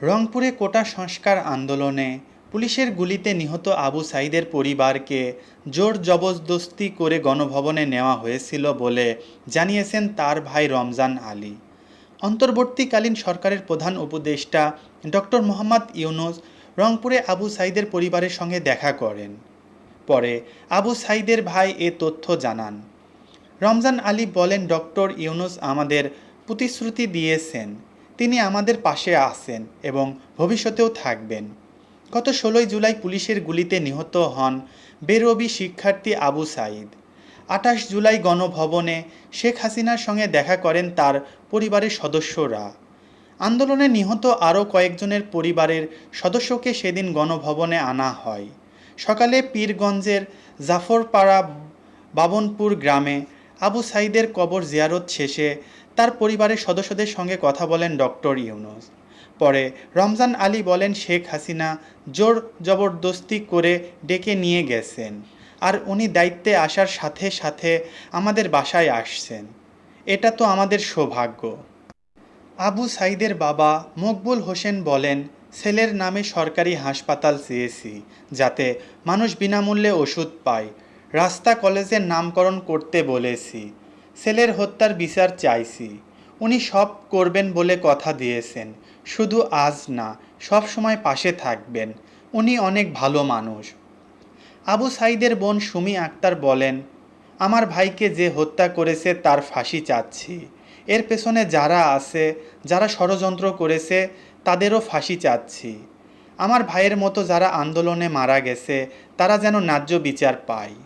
রংপুরে কোটা সংস্কার আন্দোলনে পুলিশের গুলিতে নিহত আবু সাইদের পরিবারকে জোর জবরদস্তি করে গণভবনে নেওয়া হয়েছিল বলে জানিয়েছেন তার ভাই রমজান আলী। অন্তর্বর্তীকালীন সরকারের প্রধান উপদেষ্টা ডক্টর মোহাম্মদ ইউনুস রংপুরে আবু সাইদের পরিবারের সঙ্গে দেখা করেন। পরে আবু সাইদের ভাই এ তথ্য জানান। রমজান আলী বলেন, ডক্টর ইউনুস আমাদের প্রতিশ্রুতি দিয়েছেন তিনি আমাদের পাশে আছেন এবং ভবিষ্যতেও থাকবেন। গত ষোলোই জুলাই পুলিশের গুলিতে নিহত হন বেরবি শিক্ষার্থী আবু সাইদ আঠাশ জুলাই গণভবনে শেখ হাসিনার সঙ্গে দেখা করেন তার পরিবারের সদস্যরা। আন্দোলনে নিহত আরও কয়েকজনের পরিবারের সদস্যকে সেদিন গণভবনে আনা হয়। সকালে পীরগঞ্জের জাফরপাড়া বাবনপুর গ্রামে আবু সাইদের কবর জিয়ারত শেষে তার পরিবারের সদস্যদের সঙ্গে কথা বলেন ডক্টর ইউনুস। পরে রমজান আলী বলেন, শেখ হাসিনা জোর জবরদস্তি করে ডেকে নিয়ে গেছেন আর উনি দায়িত্বে আসার সাথে সাথে আমাদের বাসায় আসছেন। এটা তো আমাদের সৌভাগ্য। আবু সাইদের বাবা মকবুল হোসেন বলেন, ছেলের নামে সরকারি হাসপাতাল চেয়েছি যাতে মানুষ বিনামূল্যে ওষুধ পায় রাস্তা কলেজের নামকরণ করতে বলেছি। ছেলের হত্যার বিচার চাইছি। উনি সব করবেন বলে কথা দিয়েছেন। শুধু আজ না, সব সময় পাশে থাকবেন। উনি অনেক ভালো মানুষ। আবু সাইদের বোন সুমি আক্তার বলেন, আমার ভাইকে যে হত্যা করেছে তার ফাঁসি চাচ্ছি। এর পেছনে যারা আছে, যারা ষড়যন্ত্র করেছে, তাদেরও ফাঁসি চাচ্ছি। আমার ভাইয়ের মতো যারা আন্দোলনে মারা গেছে, তারা যেন ন্যায্য বিচার পায়।